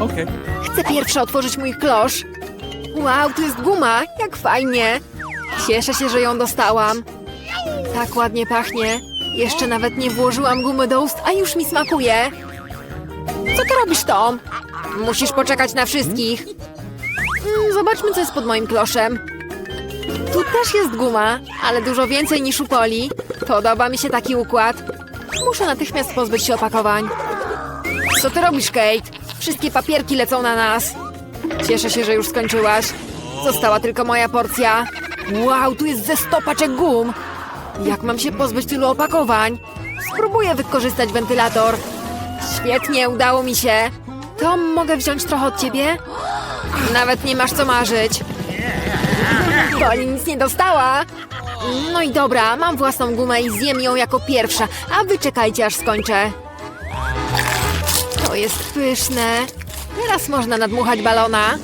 Okay. Chcę pierwsza otworzyć mój klosz. Wow, to jest guma, jak fajnie. Cieszę się, że ją dostałam. Tak ładnie pachnie. Jeszcze nawet nie włożyłam gumy do ust, a już mi smakuje. Co ty robisz, Tom? Musisz poczekać na wszystkich. Mm, Zobaczmy, co jest pod moim kloszem. Tu też jest guma, ale dużo więcej niż u Poli. Podoba mi się taki układ. Muszę natychmiast pozbyć się opakowań. Co ty robisz, Kate? Wszystkie papierki lecą na nas. Cieszę się, że już skończyłaś. Została tylko moja porcja. Wow, tu jest ze sto paczek gum. Jak mam się pozbyć tylu opakowań? Spróbuję wykorzystać wentylator. Świetnie, udało mi się. Tom, mogę wziąć trochę od ciebie? Nawet nie masz co marzyć. Poli nic nie dostała. No i dobra, mam własną gumę i zjem ją jako pierwsza, a wy czekajcie aż skończę. To jest pyszne. Teraz można nadmuchać balona.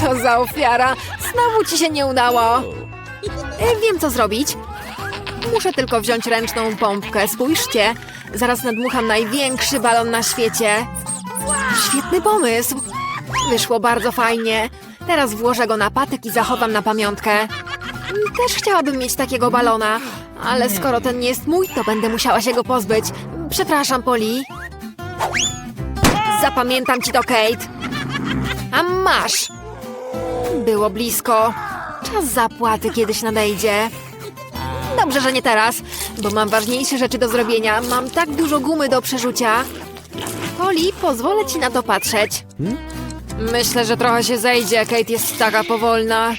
Co za ofiara! Znowu ci się nie udało. E, Wiem, co zrobić. Muszę tylko wziąć ręczną pompkę. Spójrzcie. Zaraz nadmucham największy balon na świecie. Świetny pomysł. Wyszło bardzo fajnie. Teraz włożę go na patyk i zachowam na pamiątkę. Też chciałabym mieć takiego balona, ale skoro ten nie jest mój, to będę musiała się go pozbyć. Przepraszam, Poli. Zapamiętam ci to, Kate. A masz! Było blisko. Czas zapłaty kiedyś nadejdzie. Dobrze, że nie teraz, bo mam ważniejsze rzeczy do zrobienia. Mam tak dużo gumy do przerzucia. Poli, pozwolę ci na to patrzeć. Myślę, że trochę się zejdzie. Kate jest taka powolna.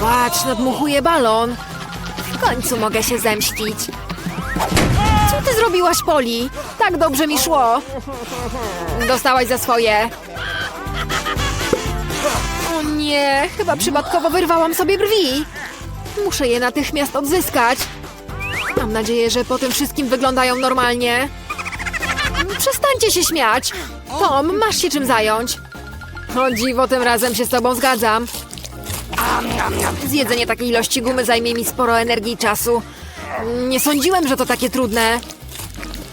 Patrz, nadmuchuje balon. W końcu mogę się zemścić. Ty zrobiłaś, Poli? Tak dobrze mi szło. Dostałaś za swoje. O nie, chyba przypadkowo wyrwałam sobie brwi. Muszę je natychmiast odzyskać. Mam nadzieję, że po tym wszystkim wyglądają normalnie. Przestańcie się śmiać. Tom, masz się czym zająć. O dziwo, tym razem się z tobą zgadzam. Zjedzenie takiej ilości gumy zajmie mi sporo energii i czasu. Nie sądziłem, że to takie trudne.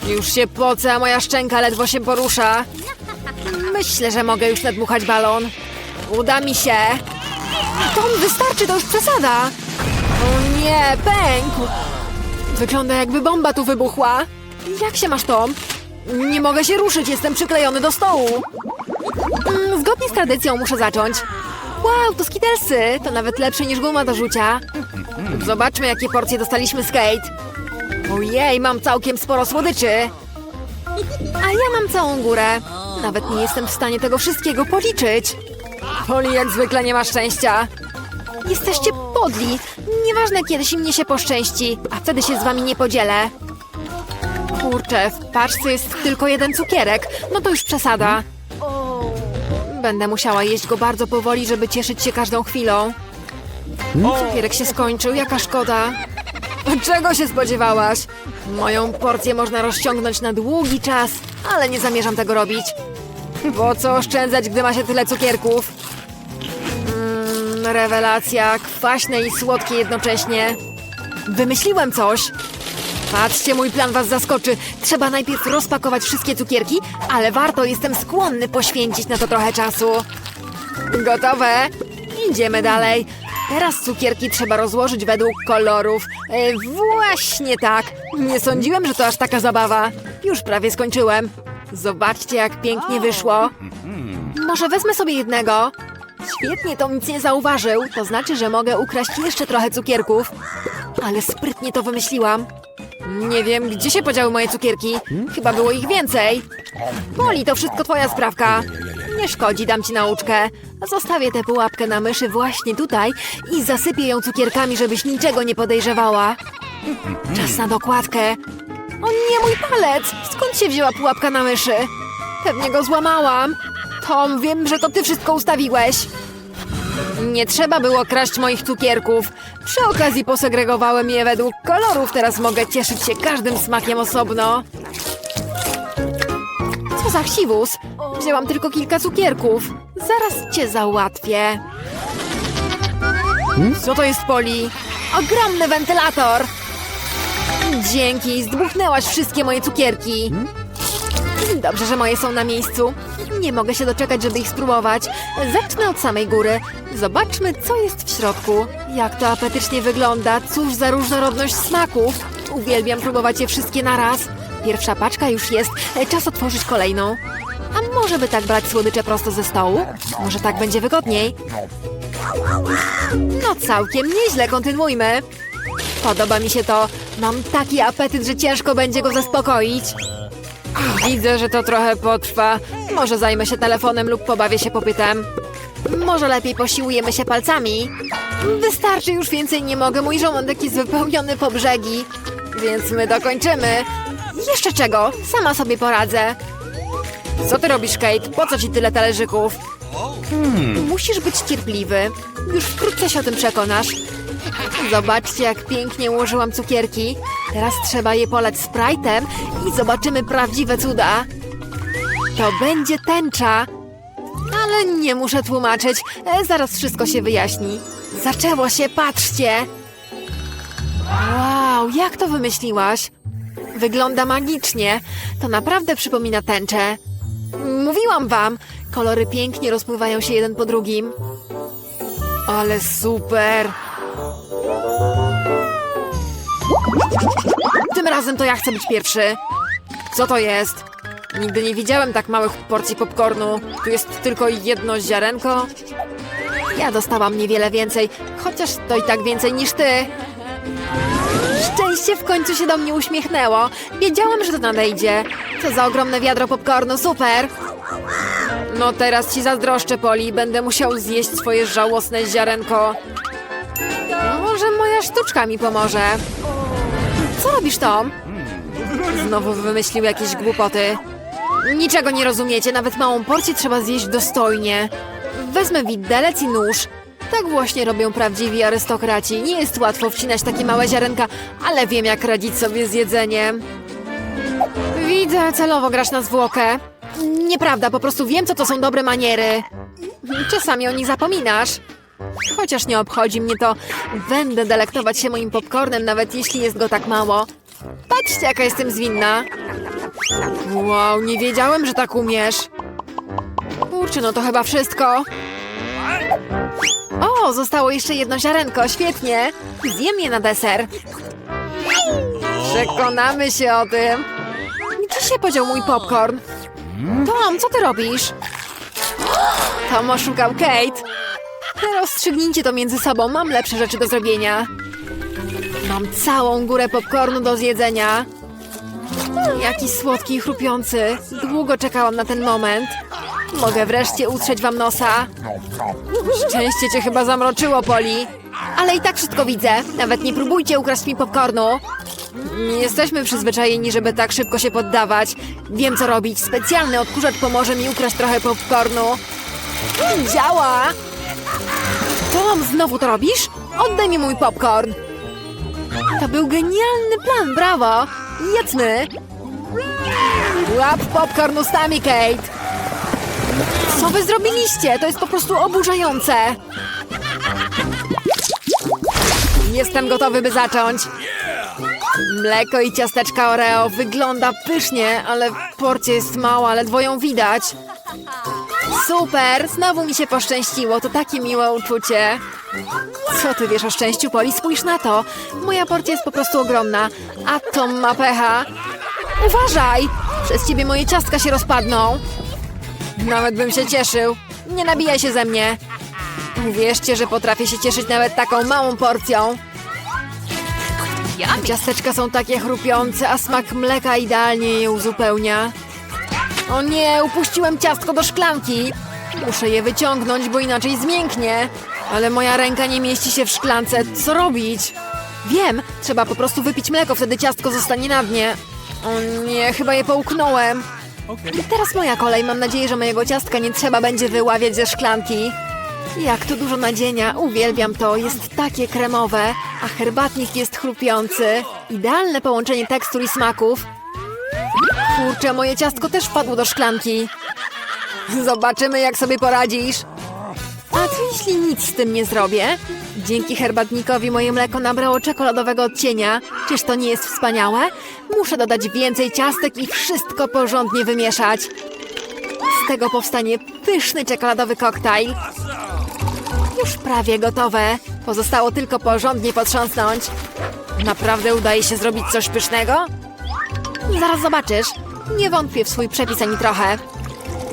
Już się pocę, a moja szczęka ledwo się porusza. Myślę, że mogę już nadmuchać balon. Uda mi się. Tom, wystarczy, to już przesada. O nie, pękł. Wygląda jakby bomba tu wybuchła. Jak się masz, Tom? Nie mogę się ruszyć, jestem przyklejony do stołu. Mm, zgodnie z tradycją muszę zacząć. Wow, to skitelsy! To nawet lepsze niż guma do rzucia. Zobaczmy, jakie porcje dostaliśmy z Kate. Ojej, mam całkiem sporo słodyczy. A ja mam całą górę. Nawet nie jestem w stanie tego wszystkiego policzyć. Poli jak zwykle nie ma szczęścia. Jesteście podli. Nieważne, kiedyś mnie się poszczęści, a wtedy się z wami nie podzielę. Kurczę, w paczce jest tylko jeden cukierek. No to już przesada. Będę musiała jeść go bardzo powoli, żeby cieszyć się każdą chwilą. Cukierek się skończył, jaka szkoda. Czego się spodziewałaś? Moją porcję można rozciągnąć na długi czas, ale nie zamierzam tego robić. Po co oszczędzać, gdy ma się tyle cukierków? Mmm, rewelacja, kwaśne i słodkie jednocześnie. Wymyśliłem coś. Patrzcie, mój plan was zaskoczy. Trzeba najpierw rozpakować wszystkie cukierki, ale warto, jestem skłonny poświęcić na to trochę czasu. Gotowe? Idziemy dalej. Teraz cukierki trzeba rozłożyć według kolorów. E, właśnie tak. Nie sądziłem, że to aż taka zabawa. Już prawie skończyłem. Zobaczcie, jak pięknie wyszło. Może wezmę sobie jednego? Świetnie, to nic nie zauważył. To znaczy, że mogę ukraść jeszcze trochę cukierków. Ale sprytnie to wymyśliłam. Nie wiem, gdzie się podziały moje cukierki. Chyba było ich więcej. Poli, to wszystko twoja sprawka. Nie szkodzi, dam ci nauczkę. Zostawię tę pułapkę na myszy właśnie tutaj i zasypię ją cukierkami, żebyś niczego nie podejrzewała. Czas na dokładkę. O nie, mój palec! Skąd się wzięła pułapka na myszy? Pewnie go złamałam. Tom, wiem, że to ty wszystko ustawiłeś. Nie trzeba było kraść moich cukierków. Przy okazji posegregowałem je według kolorów. Teraz mogę cieszyć się każdym smakiem osobno. Co za chciwus? Wzięłam tylko kilka cukierków. Zaraz cię załatwię. Co to jest, Poli? Ogromny wentylator! Dzięki, zdmuchnęłaś wszystkie moje cukierki. Dobrze, że moje są na miejscu. Nie mogę się doczekać, żeby ich spróbować. Zacznę od samej góry. Zobaczmy, co jest w środku. Jak to apetycznie wygląda. Cóż za różnorodność smaków. Uwielbiam próbować je wszystkie naraz. Pierwsza paczka już jest. Czas otworzyć kolejną. A może by tak brać słodycze prosto ze stołu? Może tak będzie wygodniej? No całkiem nieźle, kontynuujmy. Podoba mi się to. Mam taki apetyt, że ciężko będzie go zaspokoić. Widzę, że to trochę potrwa. Może zajmę się telefonem lub pobawię się popytem. Może lepiej posiłujemy się palcami. Wystarczy, już więcej nie mogę. Mój żołądek jest wypełniony po brzegi. Więc my dokończymy. Jeszcze czego? Sama sobie poradzę. Co ty robisz, Kate? Po co ci tyle talerzyków? Musisz być cierpliwy. Już wkrótce się o tym przekonasz. Zobaczcie, jak pięknie ułożyłam cukierki. Teraz trzeba je polać Sprite'em i zobaczymy prawdziwe cuda. To będzie tęcza. Ale nie muszę tłumaczyć. E, zaraz wszystko się wyjaśni. Zaczęło się, patrzcie! Wow, jak to wymyśliłaś? Wygląda magicznie. To naprawdę przypomina tęczę. Mówiłam wam! Kolory pięknie rozpływają się jeden po drugim. Ale super! Tym razem to ja chcę być pierwszy. Co to jest? Nigdy nie widziałem tak małych porcji popcornu. Tu jest tylko jedno ziarenko. Ja dostałam niewiele więcej, chociaż to i tak więcej niż ty. Szczęście w końcu się do mnie uśmiechnęło. Wiedziałam, że to nadejdzie. Co za ogromne wiadro popcornu, super! No teraz ci zazdroszczę, Poli. Będę musiał zjeść swoje żałosne ziarenko. Może moja sztuczka mi pomoże. Co robisz, Tom? Znowu wymyślił jakieś głupoty. Niczego nie rozumiecie, nawet małą porcję trzeba zjeść dostojnie. Wezmę widelec i nóż. Tak właśnie robią prawdziwi arystokraci. Nie jest łatwo wcinać takie małe ziarenka, ale wiem jak radzić sobie z jedzeniem. Widzę, celowo grasz na zwłokę. Nieprawda, po prostu wiem, co to są dobre maniery. Czasami o nich zapominasz. Chociaż nie obchodzi mnie to, będę delektować się moim popcornem, nawet jeśli jest go tak mało. Patrzcie, jaka jestem zwinna. Wow, nie wiedziałem, że tak umiesz. Kurczę, no to chyba wszystko. O, zostało jeszcze jedno ziarenko, świetnie. Zjem je na deser. Przekonamy się o tym. Gdzie się podział mój popcorn? Tom, co ty robisz? Tom oszukał Kate. Rozstrzygnijcie to między sobą, mam lepsze rzeczy do zrobienia. Mam całą górę popcornu do zjedzenia. Jaki słodki i chrupiący. Długo czekałam na ten moment. Mogę wreszcie utrzeć wam nosa. Szczęście cię chyba zamroczyło, Poli. Ale i tak wszystko widzę. Nawet nie próbujcie ukraść mi popcornu. Nie jesteśmy przyzwyczajeni, żeby tak szybko się poddawać. Wiem, co robić. Specjalny odkurzacz pomoże mi ukraść trochę popcornu. Działa! Tom, znowu to robisz? Oddaj mi mój popcorn. To był genialny plan, brawo! Jedzmy! Łap popcorn ustami, Kate! Co wy zrobiliście? To jest po prostu oburzające! Jestem gotowy, by zacząć. Mleko i ciasteczka Oreo wygląda pysznie, ale porcja jest mała, ledwo ją widać. Super, znowu mi się poszczęściło, to takie miłe uczucie. Co ty wiesz o szczęściu, Poli? Spójrz na to. Moja porcja jest po prostu ogromna, a Tom ma pecha. Uważaj! Przez ciebie moje ciastka się rozpadną. Nawet bym się cieszył. Nie nabijaj się ze mnie. Uwierzcie, że potrafię się cieszyć nawet taką małą porcją. Ciasteczka są takie chrupiące, a smak mleka idealnie je uzupełnia. O nie, upuściłem ciastko do szklanki. Muszę je wyciągnąć, bo inaczej zmięknie. Ale moja ręka nie mieści się w szklance. Co robić? Wiem, trzeba po prostu wypić mleko, wtedy ciastko zostanie na dnie. O nie, chyba je połknąłem. I teraz moja kolej. Mam nadzieję, że mojego ciastka nie trzeba będzie wyławiać ze szklanki. Jak tu dużo nadzienia. Uwielbiam to. Jest takie kremowe, a herbatnik jest chrupiący. Idealne połączenie tekstur i smaków. Kurczę, moje ciastko też wpadło do szklanki. Zobaczymy, jak sobie poradzisz. A ty jeśli nic z tym nie zrobię? Dzięki herbatnikowi moje mleko nabrało czekoladowego odcienia. Czyż to nie jest wspaniałe? Muszę dodać więcej ciastek i wszystko porządnie wymieszać. Z tego powstanie pyszny czekoladowy koktajl. Już prawie gotowe. Pozostało tylko porządnie potrząsnąć. Naprawdę udaje się zrobić coś pysznego? Zaraz zobaczysz. Nie wątpię w swój przepis ani trochę.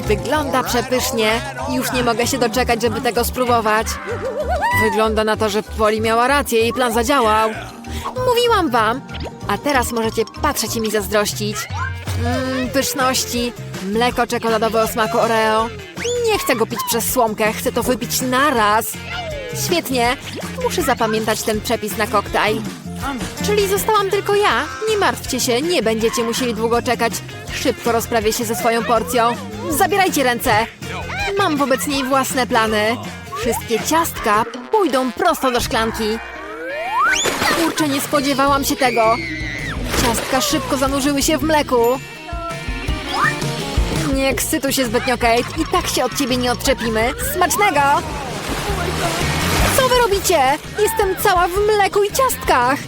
Wygląda przepysznie. Już nie mogę się doczekać, żeby tego spróbować. Wygląda na to, że Poli miała rację i plan zadziałał. Mówiłam wam. A teraz możecie patrzeć i mi zazdrościć. Mmm, pyszności. Mleko czekoladowe o smaku Oreo. Nie chcę go pić przez słomkę, chcę to wypić naraz. Świetnie. Muszę zapamiętać ten przepis na koktajl. Czyli zostałam tylko ja? Nie martwcie się, nie będziecie musieli długo czekać. Szybko rozprawię się ze swoją porcją. Zabierajcie ręce. Mam wobec niej własne plany. Wszystkie ciastka pójdą prosto do szklanki. Kurczę, nie spodziewałam się tego. Ciastka szybko zanurzyły się w mleku. Nie ekscytuj się zbytnio, Kate. I tak się od ciebie nie odczepimy. Smacznego! Wy robicie? Jestem cała w mleku i ciastkach.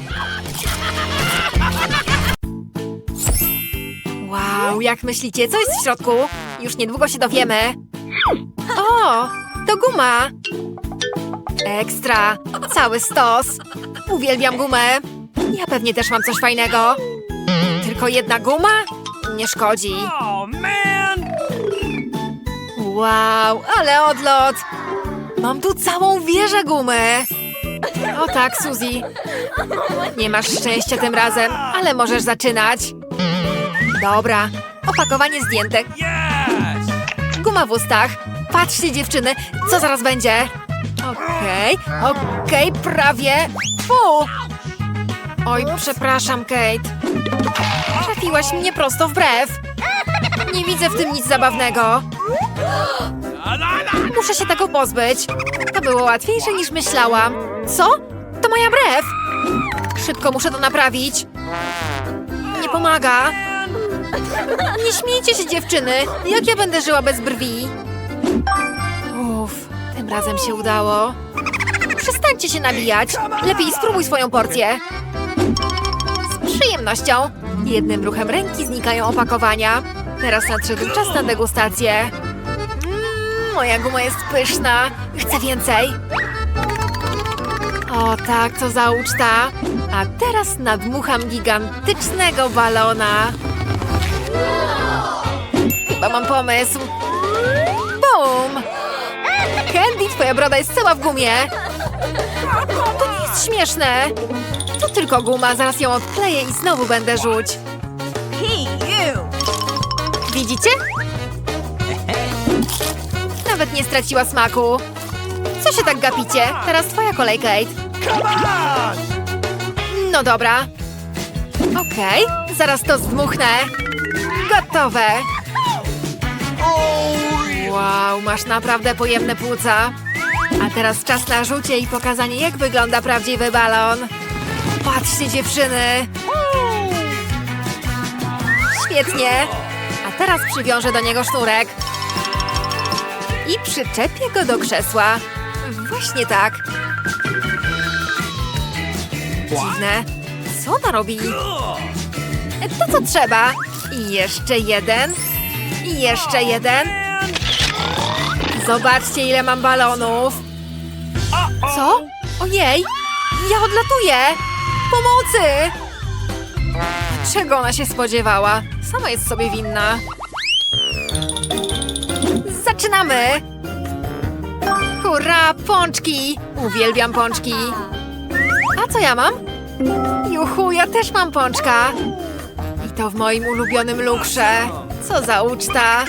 Wow, jak myślicie, co jest w środku? Już niedługo się dowiemy. O, to guma. Ekstra, cały stos. Uwielbiam gumę. Ja pewnie też mam coś fajnego. Tylko jedna guma? Nie szkodzi. Oh! Wow, ale odlot! Mam tu całą wieżę gumy! O tak, Suzy. Nie masz szczęścia tym razem, ale możesz zaczynać. Dobra, opakowanie zdjęte. Guma w ustach. Patrzcie, dziewczyny, co zaraz będzie. Okej, okej, prawie. Fu! Oj, przepraszam, Kate. Trafiłaś mnie prosto w brew. Nie widzę w tym nic zabawnego. Muszę się tego pozbyć. To było łatwiejsze niż myślałam. Co? To moja brew. Szybko muszę to naprawić. Nie pomaga. Nie śmiejcie się, dziewczyny. Jak ja będę żyła bez brwi? Uff, tym razem się udało. Przestańcie się nabijać. Lepiej spróbuj swoją porcję. Z przyjemnością. Jednym ruchem ręki znikają opakowania. Teraz nadszedł czas na degustację. Moja guma jest pyszna. Chcę więcej. O tak, co za uczta. A teraz nadmucham gigantycznego balona. Chyba mam pomysł. Bum! Candy, twoja broda jest cała w gumie. To nie jest śmieszne. To tylko guma, zaraz ją odkleję i znowu będę rzuć. Widzicie? Nawet nie straciła smaku. Co się tak gapicie? Teraz twoja kolej, Kate. No dobra. Okej, zaraz to zdmuchnę. Gotowe. Wow, masz naprawdę pojemne płuca. A teraz czas na rzucie i pokazanie, jak wygląda prawdziwy balon. Patrzcie, dziewczyny. Świetnie. A teraz przywiążę do niego sznurek. I przyczepię go do krzesła. Właśnie tak. Dziwne. Co ona robi? To co trzeba. I jeszcze jeden. I jeszcze jeden. Zobaczcie, ile mam balonów. Co? Ojej! Ja odlatuję! Pomocy! Czego ona się spodziewała? Sama jest sobie winna. Zaczynamy! Hurra, pączki! Uwielbiam pączki. A co ja mam? Juhu, ja też mam pączka. I to w moim ulubionym lukrze. Co za uczta.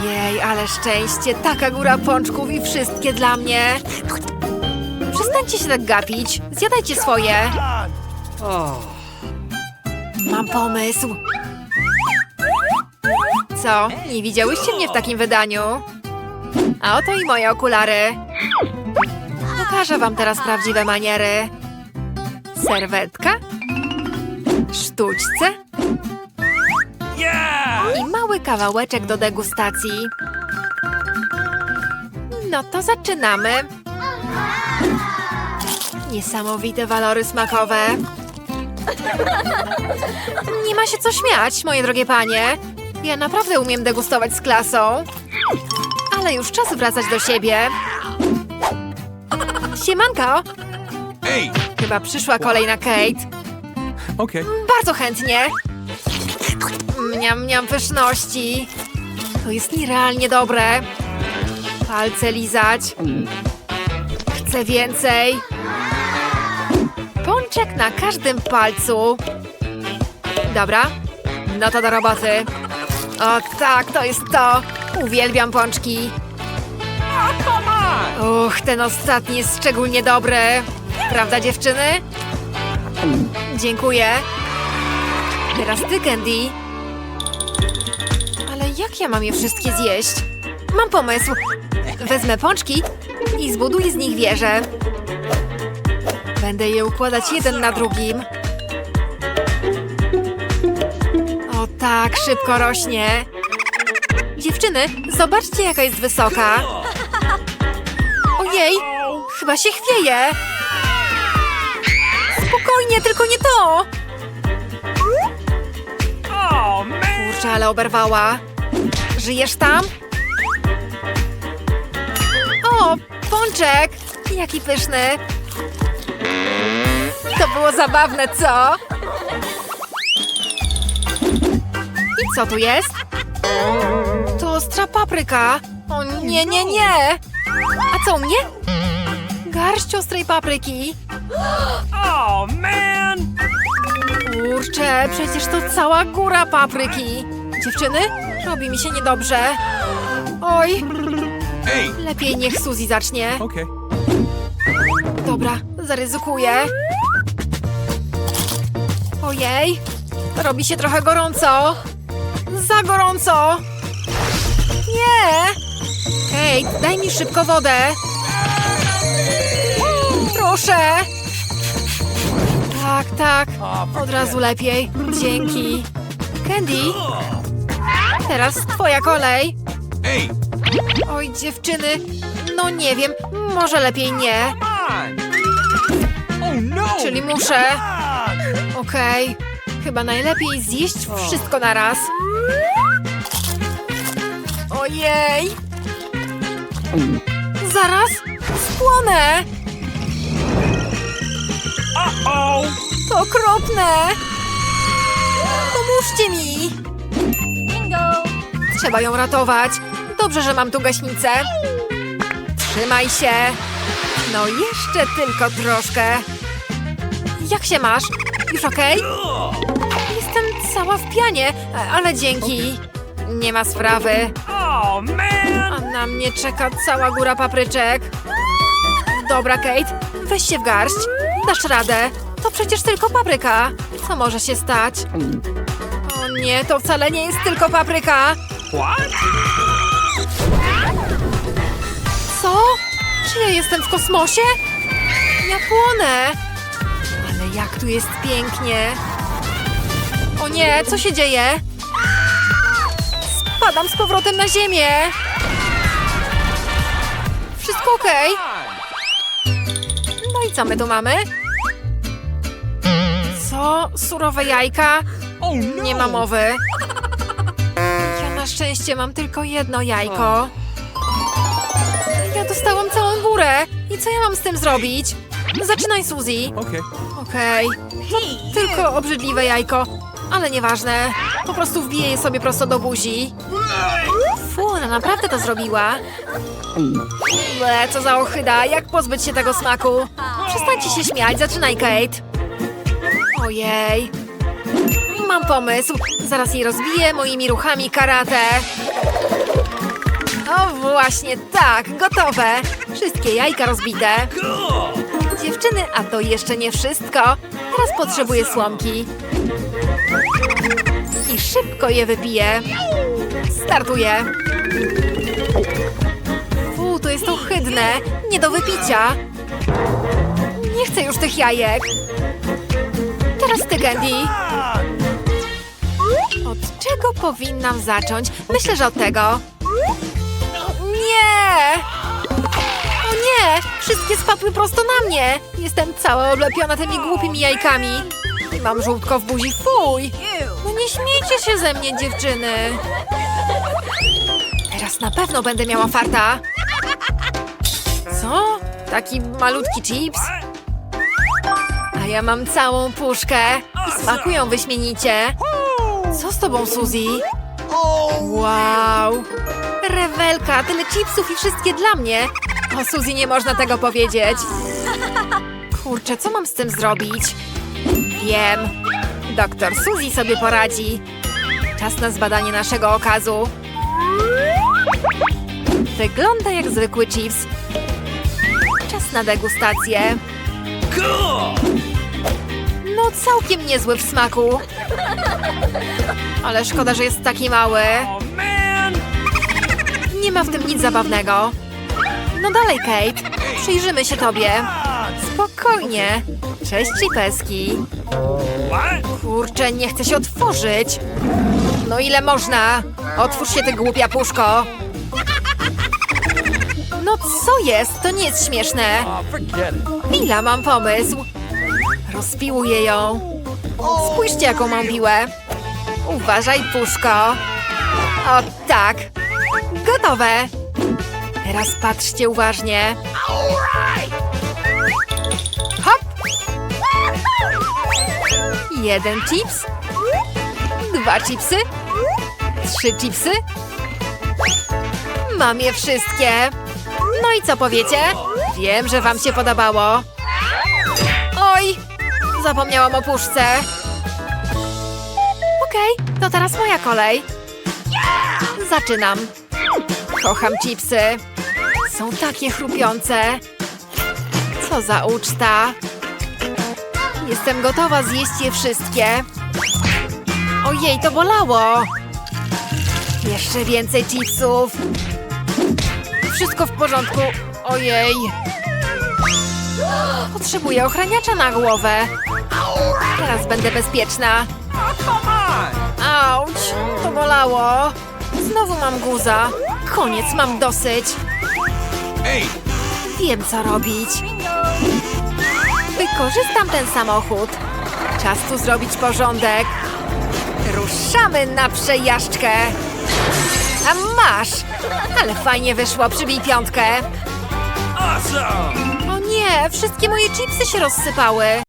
Ojej, ale szczęście. Taka góra pączków i wszystkie dla mnie. Przestańcie się tak gapić. Zjadajcie swoje. Mam pomysł. Co? Nie widziałyście mnie w takim wydaniu? A oto i moje okulary. Pokażę wam teraz prawdziwe maniery. Serwetka, sztućce i mały kawałeczek do degustacji. No to zaczynamy. Niesamowite walory smakowe. Nie ma się co śmiać, moje drogie panie. Ja naprawdę umiem degustować z klasą. Ale już czas wracać do siebie. Siemanko! Hey. Chyba przyszła kolej na Kate. Okay. Bardzo chętnie. Mniam, mniam pyszności. To jest nierealnie dobre. Palce lizać. Chcę więcej. Pączek na każdym palcu. Dobra, no to do roboty. O tak, to jest to. Uwielbiam pączki. Uch, ten ostatni jest szczególnie dobry. Prawda, dziewczyny? Dziękuję. Teraz ty, Candy. Ale jak ja mam je wszystkie zjeść? Mam pomysł. Wezmę pączki i zbuduję z nich wieżę. Będę je układać jeden na drugim. Tak, szybko rośnie. Dziewczyny, zobaczcie jaka jest wysoka. Ojej, chyba się chwieje. Spokojnie, tylko nie to. Kurczę, ale oberwała. Żyjesz tam? O, pączek! Jaki pyszny. To było zabawne, co? Co tu jest? To ostra papryka. O nie, nie, nie. A co u mnie? Garść ostrej papryki. Oh man. Kurczę, przecież to cała góra papryki. Dziewczyny, robi mi się niedobrze. Oj, lepiej niech Suzy zacznie. Okay. Dobra, zaryzykuję. Ojej, robi się trochę gorąco. Za gorąco. Nie. Hej, daj mi szybko wodę. Proszę. Tak, tak. Od razu lepiej. Dzięki. Candy, teraz twoja kolej. Oj, dziewczyny, no nie wiem, może lepiej nie. Oh no. Czyli muszę. Okej, chyba najlepiej zjeść wszystko na raz. Ojej! Zaraz spłonę! To okropne! Pomóżcie mi! Trzeba ją ratować. Dobrze, że mam tu gaśnicę. Trzymaj się. No jeszcze tylko troszkę. Jak się masz? Już okej? Jestem cała w pianie, ale dzięki. Nie ma sprawy. Oh. A na mnie czeka cała góra papryczek. Dobra, Kate, weź się w garść. Dasz radę. To przecież tylko papryka. Co może się stać? O nie, to wcale nie jest tylko papryka. Co? Czy ja jestem w kosmosie? Ja płonę. Ale jak tu jest pięknie. O nie, co się dzieje? Spadam z powrotem na ziemię. Wszystko okej? No i co my tu mamy? Co? Surowe jajka? Oh no. Nie ma mowy. Ja na szczęście mam tylko jedno jajko. Ja dostałam całą górę. I co ja mam z tym zrobić? Zaczynaj, Suzy. Okay. Okej. No, tylko obrzydliwe jajko. Ale nieważne. Po prostu wbiję je sobie prosto do buzi. Fu, ona naprawdę to zrobiła. Ble, co za ochyda. Jak pozbyć się tego smaku? Przestańcie się śmiać. Zaczynaj, Kate. Ojej. Mam pomysł. Zaraz jej rozbiję moimi ruchami karate. O, właśnie tak. Gotowe. Wszystkie jajka rozbite. Dziewczyny, a to jeszcze nie wszystko. Teraz potrzebuję słomki. I szybko je wypiję. Startuję. Fu, to jest ohydne. Nie do wypicia. Nie chcę już tych jajek. Teraz ty, Candy. Od czego powinnam zacząć? Myślę, że od tego. Nie! Wszystkie spadły prosto na mnie! Jestem cała oblepiona tymi głupimi jajkami. I mam żółtko w buzi, fuj! No nie śmiejcie się ze mnie, dziewczyny! Teraz na pewno będę miała farta. Co? Taki malutki chips? A ja mam całą puszkę i smakują wyśmienicie. Co z tobą, Suzy? Wow! Rewelka, tyle chipsów i wszystkie dla mnie. O Suzy nie można tego powiedzieć. Kurczę, co mam z tym zrobić? Wiem. Doktor Suzy sobie poradzi. Czas na zbadanie naszego okazu. Wygląda jak zwykły chips. Czas na degustację. No całkiem niezły w smaku. Ale szkoda, że jest taki mały. Nie ma w tym nic zabawnego. No dalej, Kate. Przyjrzymy się tobie. Spokojnie. Cześć, Cipeski. What? Kurczę, nie chcę się otworzyć. No ile można? Otwórz się, ty głupia puszko. No co jest? To nie jest śmieszne. Chwila, mam pomysł. Rozpiłuję ją. Spójrzcie, jaką mam piłę. Uważaj, puszko. O tak. Gotowe. Teraz patrzcie uważnie. Hop. Jeden chips. Dwa chipsy. Trzy chipsy. Mam je wszystkie. No i co powiecie? Wiem, że wam się podobało. Oj, zapomniałam o puszce. Okej, to teraz moja kolej. Zaczynam. Kocham chipsy. Są takie chrupiące. Co za uczta. Jestem gotowa zjeść je wszystkie. Ojej, to bolało. Jeszcze więcej chipsów. Wszystko w porządku. Ojej. Potrzebuję ochraniacza na głowę. Teraz będę bezpieczna. Auć, to bolało. Znowu mam guza. Koniec, mam dosyć. Wiem, co robić. Wykorzystam ten samochód. Czas tu zrobić porządek. Ruszamy na przejażdżkę. A masz! Ale fajnie wyszło, przybij piątkę. Awesome! O nie, wszystkie moje chipsy się rozsypały.